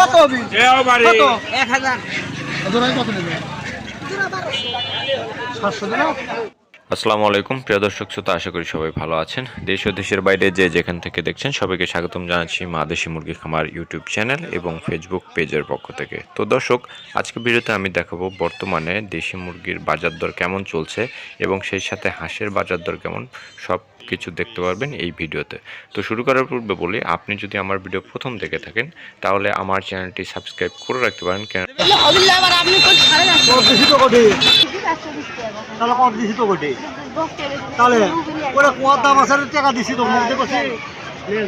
কত হবে কত? এক হাজার। জোড়ায় কত নেবে? সাতশো দিন আসসালামু আলাইকুম প্রিয় দর্শক শ্রোতা আশা করি সবাই ভালো আছেন। দেশ ও দেশের বাইরে যে যেখান থেকে দেখছেন সবাইকে স্বাগতম জানাচ্ছি মা দেশি মুরগি খামার ইউটিউব চ্যানেল এবং ফেসবুক পেজের পক্ষ থেকে। তো দর্শক আজকে ভিডিওতে আমি দেখাবো বর্তমানে দেশি মুরগির বাজার দর কেমন চলছে এবং সেই সাথে হাঁসের বাজার দর কেমন সব কিছু দেখতে পারবেন এই ভিডিওতে। তো শুরু করার পূর্বে বলি আপনি যদি আমার ভিডিও প্রথম দেখে থাকেন তাহলে আমার চ্যানেলটি সাবস্ক্রাইব করে রাখতে পারেন কেন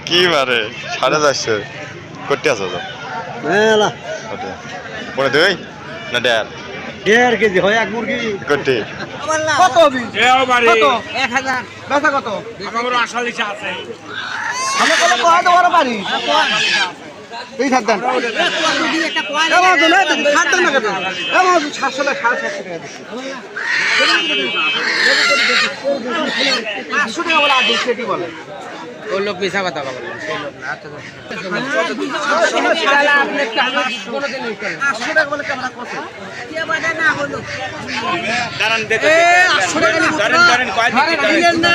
কি মারে সাড়ে চারশো করতে আসো তো। পরে দুই না দেড়? দেড় কেজি হয় এক মুরগি। করতে কত কত? এক হাজার। বেচা কত? আমি কত কোয়া দেওয়ার পারি এই সাত দেন। একটা কয়েন এমন তো না সাত দেন না কেন? এমন সাতশো টাকা সাড়ে সাতশো টাকা পাঁচশো টাকা বলে আগে সেটি বলে? ওই লোক মিশা কথা বলে আটশো টাকা বলে কেমন কত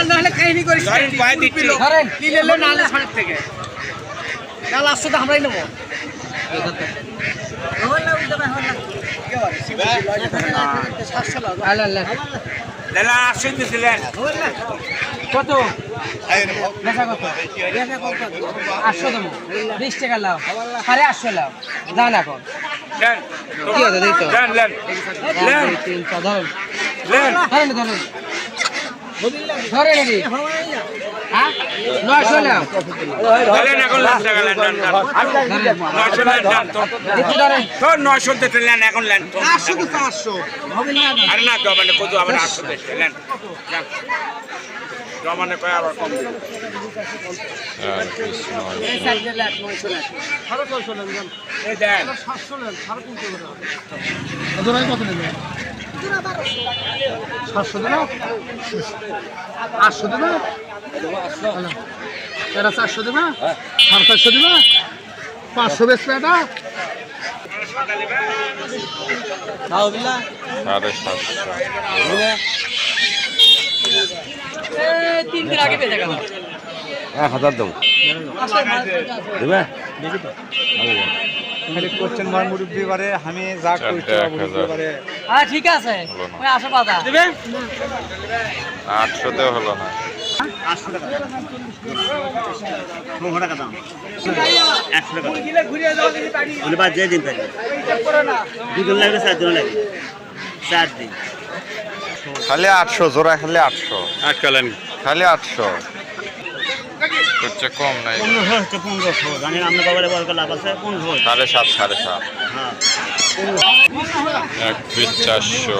নাহলে কাহিনী করিস ধরেন কি নিলে নাহলে ছড়ের থেকে কাল আসছো তো আমরাই নেব কত? বেচা কত? আটশো দেবো। বিশ টাকা লাও। সাড়ে আটশো লাও। যান এখন। কি হতো ধরেন। ধরেন ধরেন। জমানে কয় আবার কম। দিন। সাতশো দিন আটশো দিন এরা চারশো দিন সাড়ে চারশো দিন পাঁচশো বেশ এটা। সাড়ে সাতশো। তিন দিন আগে বেঁচে গেল এক হাজার দেবো। দেবে? খালি করছেন ভাই মুরব্বি বারে আমি যা করছি বারে। হ্যাঁ ঠিক আছে ওই পাতা 800 তে হলো না। দিন দিন। খালি 800 জোড়া খালি আটশো। খালি 800 করছে কম নাই। পনেরোশো হচ্ছে পনেরোশো জানি আমি বাবারে বড় লাভ আছে সাড়ে সাত সাড়ে সাত। হ্যাঁ। চারশো।